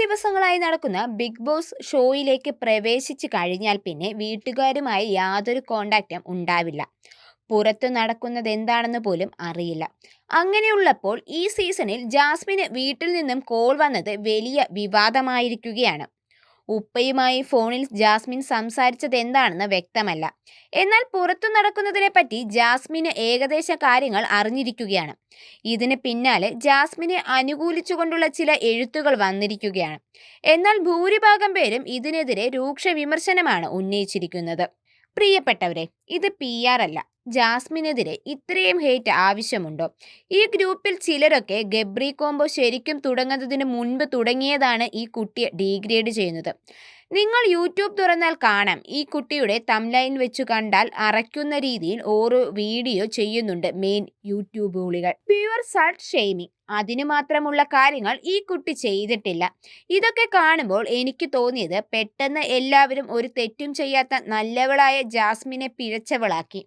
ദിവസങ്ങളായി നടക്കുന്ന big boss ഷോയിലേക്ക് പ്രവേശിച്ചു കഴിഞ്ഞാൽ പിന്നെ വീട്ടുകാരുമായി യാതൊരു കോണ്ടാക്റ്റും ഉണ്ടാവില്ല. പുറത്തു നടക്കുന്നത് എന്താണെന്ന് പോലും അറിയില്ല. അങ്ങനെയുള്ളപ്പോൾ ഈ സീസണിൽ ജാസ്മിന് വീട്ടിൽ നിന്നും കോൾ വന്നത് വലിയ വിവാദമായിരിക്കുകയാണ്. ഉപ്പയുമായി ഫോണിൽ ജാസ്മിൻ സംസാരിച്ചത് എന്താണെന്ന് വ്യക്തമല്ല. എന്നാൽ പുറത്തു നടക്കുന്നതിനെ പറ്റി ജാസ്മിന് ഏകദേശ കാര്യങ്ങൾ അറിഞ്ഞിരിക്കുകയാണ്. ഇതിന് പിന്നാലെ ജാസ്മിനെ അനുകൂലിച്ചുകൊണ്ടുള്ള ചില എഴുത്തുകൾ വന്നിരിക്കുകയാണ്. എന്നാൽ ഭൂരിഭാഗം പേരും ഇതിനെതിരെ രൂക്ഷ വിമർശനമാണ് ഉന്നയിച്ചിരിക്കുന്നത്. പ്രിയപ്പെട്ടവരെ ഇത് പി ആർ അല്ല. ജാസ്മിനെതിരെ ഇത്രയും ഹേറ്റ് ആവശ്യമുണ്ടോ? ഈ ഗ്രൂപ്പിൽ ചിലരൊക്കെ ഗബ്രി കോംബോ ശരിക്കും തുടങ്ങുന്നതിന് മുൻപ് തുടങ്ങിയതാണ് ഈ കുട്ടിയെ ഡീഗ്രേഡ് ചെയ്യുന്നത്. നിങ്ങൾ യൂട്യൂബ് തുറന്നാൽ കാണാം. ഈ കുട്ടിയുടെ തംലൈൻ വെച്ച് കണ്ടാൽ അറയ്ക്കുന്ന രീതിയിൽ ഓരോ വീഡിയോ ചെയ്യുന്നുണ്ട് മെയിൻ യൂട്യൂബുകളികൾ. Pure slut shaming. അതിനു മാത്രമുള്ള കാര്യങ്ങൾ ഈ കുട്ടി ചെയ്തിട്ടില്ല. ഇതൊക്കെ കാണുമ്പോൾ എനിക്ക് തോന്നിയത് പെട്ടെന്ന് എല്ലാവരും ഒരു തെറ്റും ചെയ്യാത്ത നല്ലവളായ ജാസ്മിനെ പിഴച്ചവളാക്കി.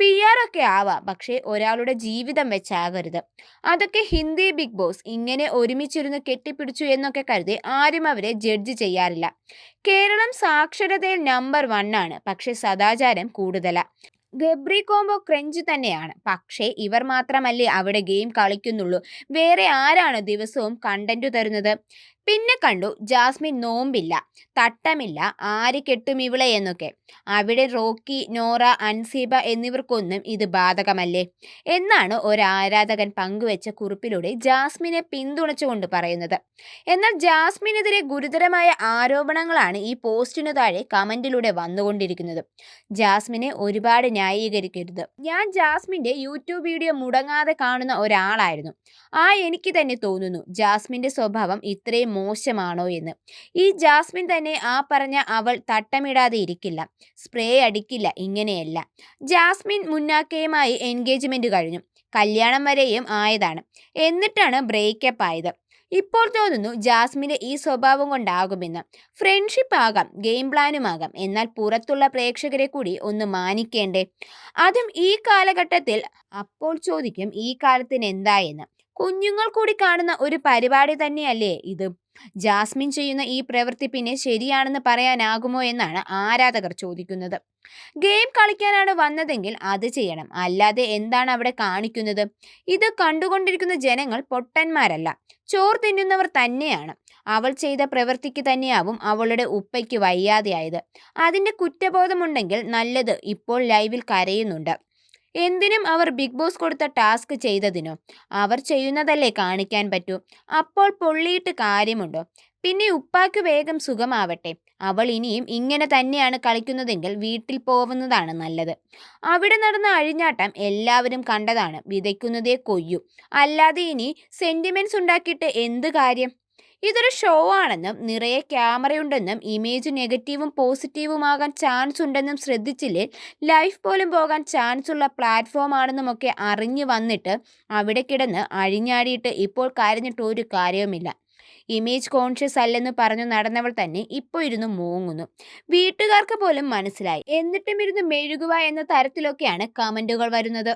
പിഴാറൊക്കെ ആവാം പക്ഷേ ഒരാളുടെ ജീവിതം വെച്ചാകരുത്. അതൊക്കെ ഹിന്ദി ബിഗ് ബോസ് ഇങ്ങനെ ഒരുമിച്ചിരുന്ന് കെട്ടിപ്പിടിച്ചു എന്നൊക്കെ കരുതി ആരും അവരെ ജഡ്ജ് ചെയ്യാറില്ല. കേരളം സാക്ഷരതയിൽ നമ്പർ വൺ ആണ് പക്ഷെ സദാചാരം കൂടുതലാണ് ഗബ്രി കോംബോ ക്രഞ്ച് തന്നെയാണ്. പക്ഷേ ഇവർ മാത്രമല്ലേ അവിടെ ഗെയിം കളിക്കുന്നുള്ളൂ. വേറെ ആരാണ് ദിവസവും കണ്ടന്റ് തരുന്നത്? പിന്നെ കണ്ടു ജാസ്മിൻ നോമ്പില്ല തട്ടമില്ല ആര് കെട്ടും ഇവിളെ എന്നൊക്കെ. അവിടെ റോക്കി നോറ അൻസീബ എന്നിവർക്കൊന്നും ഇത് ബാധകമല്ലേ? എന്നാണ് ഒരു ആരാധകൻ പങ്കുവെച്ച കുറിപ്പിലൂടെ ജാസ്മിനെ പിന്തുണച്ചുകൊണ്ട് പറയുന്നത്. എന്നാൽ ജാസ്മിനെതിരെ ഗുരുതരമായ ആരോപണങ്ങളാണ് ഈ പോസ്റ്റിനു താഴെ കമന്റിലൂടെ വന്നുകൊണ്ടിരിക്കുന്നത്. ജാസ്മിനെ ഒരുപാട് ന്യായീകരിക്കരുത്. ഞാൻ ജാസ്മിന്റെ യൂട്യൂബ് വീഡിയോ മുടങ്ങാതെ കാണുന്ന ഒരാളായിരുന്നു. ആ എനിക്ക് തന്നെ തോന്നുന്നു ജാസ്മിന്റെ സ്വഭാവം ഇത്രയും മോശമാണോ എന്ന്. ഈ ജാസ്മിൻ തന്നെ ആ പറഞ്ഞ അവൾ തട്ടമിടാതെ ഇരിക്കില്ല. സ്പ്രേ അടിക്കില്ല ഇങ്ങനെയല്ല. ജാസ്മിൻ മുന്നാക്കയുമായി എൻഗേജ്മെന്റ് കഴിഞ്ഞു. കല്യാണം വരെയും ആയതാണ്. എന്നിട്ടാണ് ബ്രേക്കപ്പ് ആയത്. ഇപ്പോൾ തോന്നുന്നു ജാസ്മിന്റെ ഈ സ്വഭാവം കൊണ്ടാകുമെന്ന്. ഫ്രണ്ട്ഷിപ്പ് ആകാം ഗെയിം പ്ലാനുമാകാം എന്നാൽ പുറത്തുള്ള പ്രേക്ഷകരെ കൂടി ഒന്ന് മാനിക്കേണ്ടേ? അതും ഈ കാലഘട്ടത്തിൽ അപ്പോൾ ചോദിക്കും ഈ കാലത്തിന് എന്തായെന്ന് കുഞ്ഞുങ്ങൾ കൂടി കാണുന്ന ഒരു പരിപാടി തന്നെയല്ലേ ഇത്? ജാസ്മിൻ ചെയ്യുന്ന ഈ പ്രവൃത്തി പിന്നെ ശരിയാണെന്ന് പറയാനാകുമോ എന്നാണ് ആരാധകർ ചോദിക്കുന്നത്. ഗെയിം കളിക്കാനാണ് വന്നതെങ്കിൽ അത് ചെയ്യണം. അല്ലാതെ എന്താണ് അവിടെ കാണിക്കുന്നത്? ഇത് കണ്ടുകൊണ്ടിരിക്കുന്ന ജനങ്ങൾ പൊട്ടന്മാരല്ല. ചോർ തിന്നുന്നവർ തന്നെയാണ്. അവൾ ചെയ്ത പ്രവൃത്തിക്ക് തന്നെയാവും അവളുടെ ഉപ്പയ്ക്ക് വയ്യാതെയായത്. അതിന്റെ കുറ്റബോധമുണ്ടെങ്കിൽ നല്ലത് ഇപ്പോൾ ലൈവിൽ കരയുന്നുണ്ട്. എന്തിനും അവർ ബിഗ് ബോസ് കൊടുത്ത ടാസ്ക് ചെയ്തതിനോ? അവർ ചെയ്യുന്നതല്ലേ കാണിക്കാൻ പറ്റൂ? അപ്പോൾ പൊള്ളിയിട്ട് കാര്യമുണ്ടോ? പിന്നെ ഉപ്പാക്ക് വേഗം സുഖമാവട്ടെ. അവൾ ഇനിയും ഇങ്ങനെ തന്നെയാണ് കളിക്കുന്നതെങ്കിൽ വീട്ടിൽ പോകുന്നതാണ് നല്ലത്. അവിടെ നടന്ന അഴിഞ്ഞാട്ടം എല്ലാവരും കണ്ടതാണ്. വിതയ്ക്കുന്നതേ കൊയ്യൂ. അല്ലാതെ ഇനി സെന്റിമെന്റ്സ് ഉണ്ടാക്കിയിട്ട് എന്ത് കാര്യം? ഇതൊരു ഷോ ആണെന്നും നിറയെ ക്യാമറയുണ്ടെന്നും ഇമേജ് നെഗറ്റീവും പോസിറ്റീവുമാകാൻ ചാൻസ് ഉണ്ടെന്നും ശ്രദ്ധിച്ചില്ലേ? ലൈഫ് പോലും പോകാൻ ചാൻസ് ഉള്ള പ്ലാറ്റ്ഫോം ആണെന്നുമൊക്കെ അറിഞ്ഞു വന്നിട്ട് അവിടെ കിടന്ന് അഴിഞ്ഞാടിയിട്ട് ഇപ്പോൾ കരഞ്ഞിട്ട് ഒരു കാര്യവുമില്ല. ഇമേജ് കോൺഷ്യസ് അല്ലെന്ന് പറഞ്ഞു നടന്നവൾ തന്നെ ഇപ്പോൾ ഇരുന്ന് മൂങ്ങുന്നു. വീട്ടുകാർക്ക് പോലും മനസ്സിലായി. എന്നിട്ടും ഇരുന്ന് മെഴുകുക എന്ന തരത്തിലൊക്കെയാണ് കമന്റുകൾ വരുന്നത്.